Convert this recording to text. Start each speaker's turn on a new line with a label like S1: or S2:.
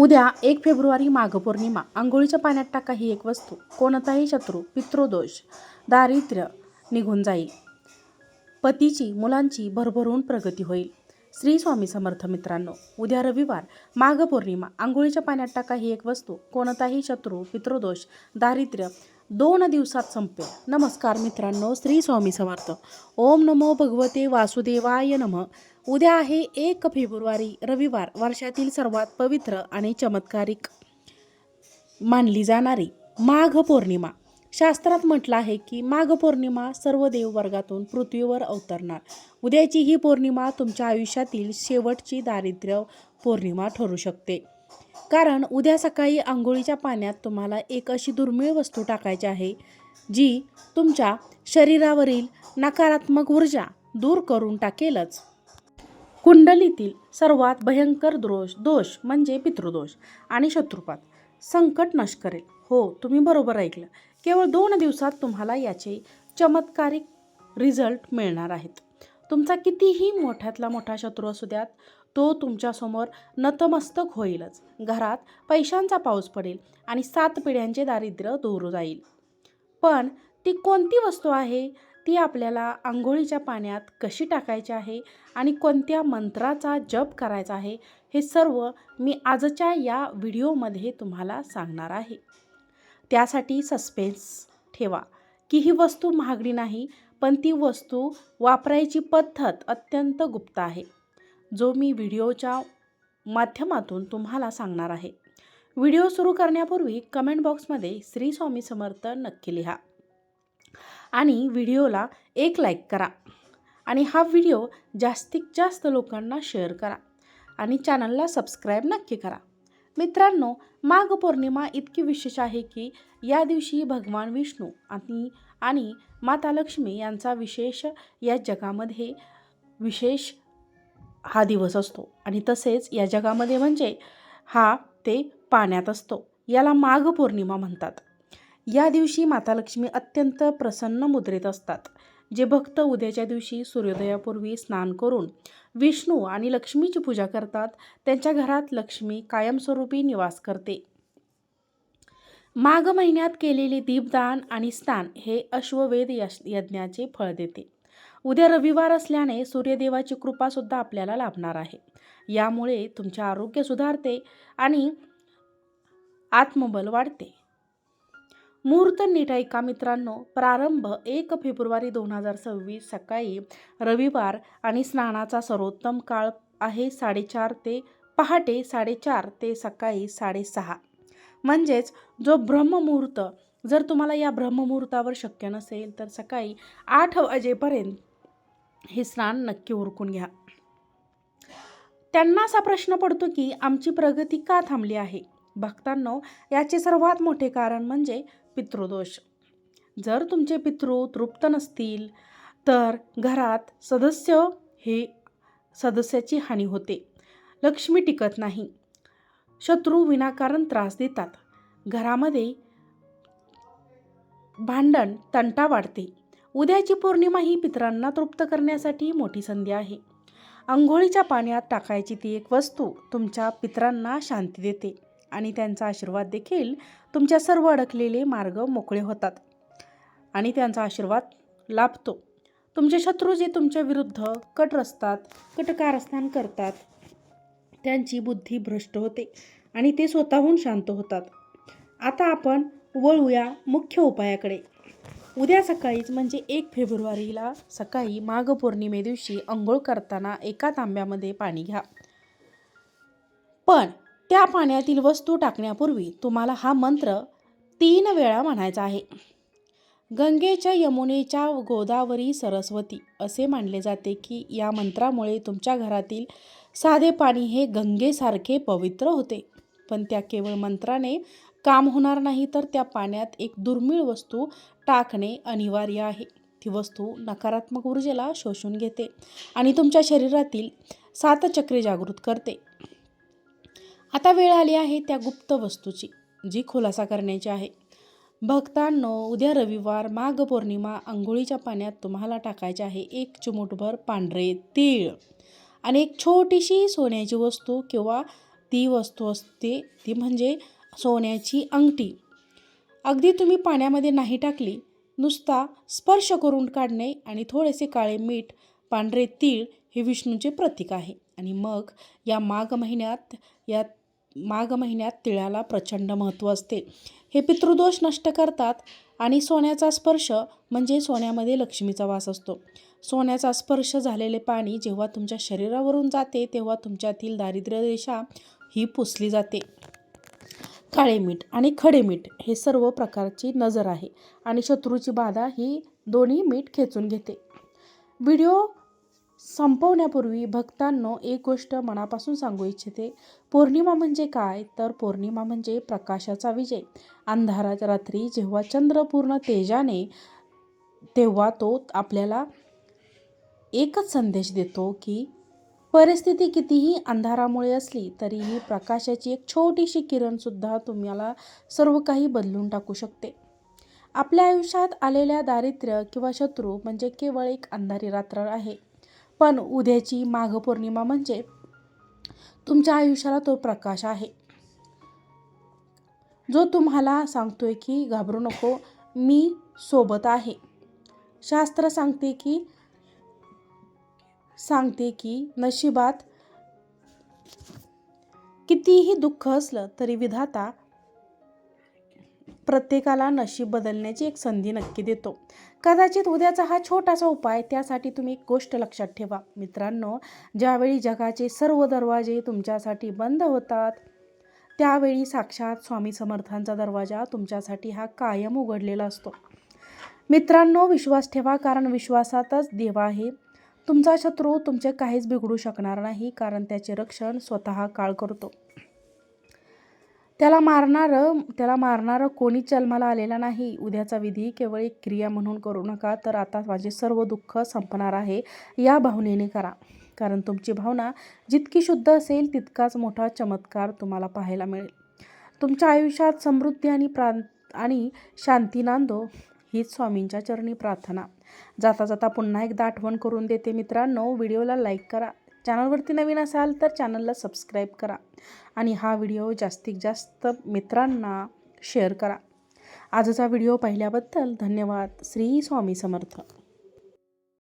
S1: उद्या एक फेब्रुवारी माघ पौर्णिमा. आंघोळीच्या पाण्यात टाका ही एक वस्तू. कोणताही शत्रू पित्रोदोष दारिद्र्य निघून जाईल. पतीची मुलांची भरभरून प्रगती होईल. श्री स्वामी समर्थ मित्रांनो उद्या रविवार माघ पौर्णिमा. आंघोळीच्या पाण्यात टाका ही एक वस्तू. कोणताही शत्रू पितृदोष दारिद्र्य दोन दिवसात संपेल. नमस्कार मित्रांनो श्री स्वामी समर्थ. ओम नमो भगवते वासुदेवाय नम. उद्या आहे एक फेब्रुवारी रविवार वर्षातील सर्वात पवित्र आणि चमत्कारिक मानली जाणारी माघ पौर्णिमा. शास्त्रात म्हटलं आहे की माघ पौर्णिमा सर्व देववर्गातून पृथ्वीवर अवतरणार. उद्याची ही पौर्णिमा तुमच्या आयुष्यातील शेवटची दारिद्र्य पौर्णिमा ठरू शकते. कारण उद्या सकाळी आंघोळीच्या पाण्यात तुम्हाला एक अशी दुर्मिळ वस्तू टाकायची आहे जी तुमच्या शरीरावरील नकारात्मक ऊर्जा दूर करून टाकेलच. कुंडलीतील सर्वात भयंकर दोष दोष म्हणजे पितृदोष आणि शत्रुपात. संकट नष्ट करेल. हो तुम्ही बरोबर ऐकलं. केवळ दोन दिवसात तुम्हाला याचे चमत्कारिक रिझल्ट मिळणार आहेत. तुमचा कितीही मोठ्यातला मोठा शत्रू असू द्यात तो तुमच्यासमोर नतमस्तक होईलच. घरात पैशांचा पाऊस पडेल आणि सात पिढ्यांचे दारिद्र्य दूर जाईल. पण ती कोणती वस्तू आहे? ती आपल्याला आंघोळीच्या पाण्यात कशी टाकायची आहे आणि कोणत्या मंत्राचा जप करायचा आहे हे सर्व मी आजच्या या व्हिडिओमध्ये तुम्हाला सांगणार आहे. त्यासाठी सस्पेन्स ठेवा. की ही वस्तू महागडी नाही पण ती वस्तू वापरायची पद्धत अत्यंत गुप्त आहे. जो मी व्हिडिओच्या माध्यमातून तुम्हाला सांगणार आहे. व्हिडिओ सुरू करण्यापूर्वी कमेंट बॉक्समध्ये श्री स्वामी समर्थ नक्की लिहा. आणि व्हिडिओला एक लाईक करा. आणि हा व्हिडिओ जास्तीत जास्त लोकांना शेअर करा. आणि चॅनलला सबस्क्राईब नक्की करा. मित्रांनो माघ पौर्णिमा इतकी विशेष आहे की या दिवशी भगवान विष्णू आणि आणि माता लक्ष्मी यांचा विशेष या जगामध्ये विशेष हा दिवस असतो. आणि तसेच या जगामध्ये म्हणजे हा ते पाण्यात असतो. याला माघ पौर्णिमा म्हणतात. या दिवशी माता लक्ष्मी अत्यंत प्रसन्न मुद्रेत असतात. जे भक्त उद्याच्या दिवशी सूर्योदयापूर्वी स्नान करून विष्णू आणि लक्ष्मीची पूजा करतात त्यांच्या घरात लक्ष्मी कायमस्वरूपी निवास करते. माघ महिन्यात केलेले दीपदान आणि स्नान हे अश्ववेध यश यज्ञाचे फळ देते. उद्या रविवार असल्याने सूर्यदेवाची कृपासुद्धा आपल्याला लाभणार आहे. यामुळे तुमचे आरोग्य सुधारते आणि आत्मबल वाढते. मुहूर्त निटायका मित्रांनो प्रारंभ एक फेब्रुवारी दोन हजार सव्वीस सकाळी रविवार आणि स्नानाचा सर्वोत्तम काळ आहे साडेचार ते पहाटे साडेचार ते सकाळी साडेसहा. म्हणजेच जो ब्रह्ममुहूर्त जर तुम्हाला या ब्रह्ममुहूर्तावर शक्य नसेल तर सकाळी आठ वाजेपर्यंत हे स्नान नक्की उरकून घ्या. त्यांना असा प्रश्न पडतो की आमची प्रगती का थांबली आहे? भक्तांनो याचे सर्वात मोठे कारण म्हणजे पितृदोष. जर तुमचे पितृ तृप्त नसतील तर घरात सदस्य हे सदस्याची हानी होते. लक्ष्मी टिकत नाही. शत्रू विनाकारण त्रास देतात. घरामध्ये भांडण तंटा वाढते. उद्याची पौर्णिमा ही पितरांना तृप्त करण्यासाठी मोठी संधी आहे. आंघोळीच्या पाण्यात टाकायची ती एक वस्तू तुमच्या पितरांना शांती देते आणि त्यांचा आशीर्वाद देखील तुमच्या सर्व अडकलेले मार्ग मोकळे होतात. आणि त्यांचा आशीर्वाद लाभतो. तुमचे शत्रू जे तुमच्या विरुद्ध कट रचतात कटकारस्थान करतात त्यांची बुद्धी भ्रष्ट होते आणि ते स्वतःहून शांत होतात. आता आपण वळूया मुख्य उपायाकडे. उद्या सकाळीच म्हणजे एक फेब्रुवारीला सकाळी माघ पौर्णिमे दिवशी आंघोळ करताना एका तांब्यामध्ये पाणी घ्या. पण त्या पाण्यातील वस्तू टाकण्यापूर्वी तुम्हाला हा मंत्र तीन वेळा म्हणायचा आहे. गंगेच्या यमुनेच्या गोदावरी सरस्वती असे मानले जाते की या मंत्रामुळे तुमच्या घरातील साधे पाणी हे गंगेसारखे पवित्र होते. पण त्या केवळ मंत्राने काम होणार नाही तर त्या पाण्यात एक दुर्मिळ वस्तू टाकणे अनिवार्य आहे. ती वस्तू नकारात्मक ऊर्जेला शोषून घेते आणि तुमच्या शरीरातील सात चक्रे जागृत करते. आता वेळ आली आहे त्या गुप्त वस्तूची जी खुलासा करण्याची आहे. भक्तांनो उद्या रविवार माघ पौर्णिमा आंघोळीच्या पाण्यात तुम्हाला टाकायचे आहे एक चिमूटभर पांढरे तीळ. आणि एक छोटीशी सोन्याची वस्तू किंवा ती वस्तू असते ती म्हणजे सोन्याची अंगठी. अगदी तुम्ही पाण्यामध्ये नाही टाकली नुसता स्पर्श करून काढणे आणि थोडेसे काळे मीठ पांढरे तीळ हे विष्णूचे प्रतीक आहे. आणि मग या माघ महिन्यात या माघ महिन्यात तिळाला प्रचंड महत्त्व असते. हे पितृदोष नष्ट करतात आणि सोन्याचा स्पर्श म्हणजे सोन्यामध्ये लक्ष्मीचा वास असतो. सोन्याचा स्पर्श झालेले पाणी जेव्हा तुमच्या शरीरावरून जाते तेव्हा तुमच्यातील दारिद्र्य रेषा ही पुसली जाते. काळे मीठ आणि खडे मीठ हे सर्व प्रकारची नजर आहे आणि शत्रूची बाधा ही दोन्ही मीठ खेचून घेते. व्हिडिओ संपवण्यापूर्वी भक्तांनो एक गोष्ट मनापासून सांगू इच्छिते. पौर्णिमा म्हणजे काय? तर पौर्णिमा म्हणजे प्रकाशाचा विजय. अंधारात रात्री जेव्हा चंद्र पूर्ण तेजाने तेव्हा तो आपल्याला एकच संदेश देतो की परिस्थिती कितीही अंधारामुळे असली तरीही प्रकाशाची एक छोटीशी किरणसुद्धा तुम्हाला सर्व काही बदलून टाकू शकते. आपल्या आयुष्यात आलेल्या दारिद्र्य किंवा शत्रू म्हणजे केवळ एक अंधारी रात्र आहे. पण उद्याची माघ पौर्णिमा म्हणजे तुमच्या आयुष्याला तो प्रकाश आहे. जो तुम्हाला सांगतोय की घाबरू नको मी सोबत आहे. शास्त्र सांगते की सांगते की नशिबात कितीही दुःख असलं तरी विधाता प्रत्येकाला नशीब बदलण्याची एक संधी नक्की देतो. कदाचित उद्याचा हा छोटासा उपाय त्यासाठी तुम्ही एक गोष्ट लक्षात ठेवा. मित्रांनो ज्यावेळी जगाचे सर्व दरवाजे तुमच्यासाठी बंद होतात त्यावेळी साक्षात स्वामी समर्थांचा दरवाजा तुमच्यासाठी हा कायम उघडलेला असतो. मित्रांनो विश्वास ठेवा कारण विश्वासातच देव आहे. तुमचा शत्रू तुमचे काहीच बिघडू शकणार नाही कारण त्याचे रक्षण स्वतः काळ करतो. त्याला मारणारं त्याला मारणारं कोणी जन्माला आलेला नाही. उद्याचा विधी केवळ एक क्रिया म्हणून करू नका तर आता माझे सर्व दुःख संपणार आहे. या भावनेने करा. कारण तुमची भावना जितकी शुद्ध असेल तितकाच मोठा चमत्कार तुम्हाला पाहायला मिळेल. तुमच्या आयुष्यात समृद्धी आणि प्रां आणि शांती नांदो. हीच स्वामींच्या चरणी प्रार्थना. जाता जाता पुन्हा एकदा आठवण करून देते मित्रांनो. व्हिडिओला लाईक करा. चॅनलवरती नवीन असाल तर चॅनलला सबस्क्राईब करा आणि हा व्हिडिओ जास्तीत जास्त मित्रांना शेअर करा. आजचा व्हिडिओ पाहिल्याबद्दल धन्यवाद. श्री स्वामी समर्थ.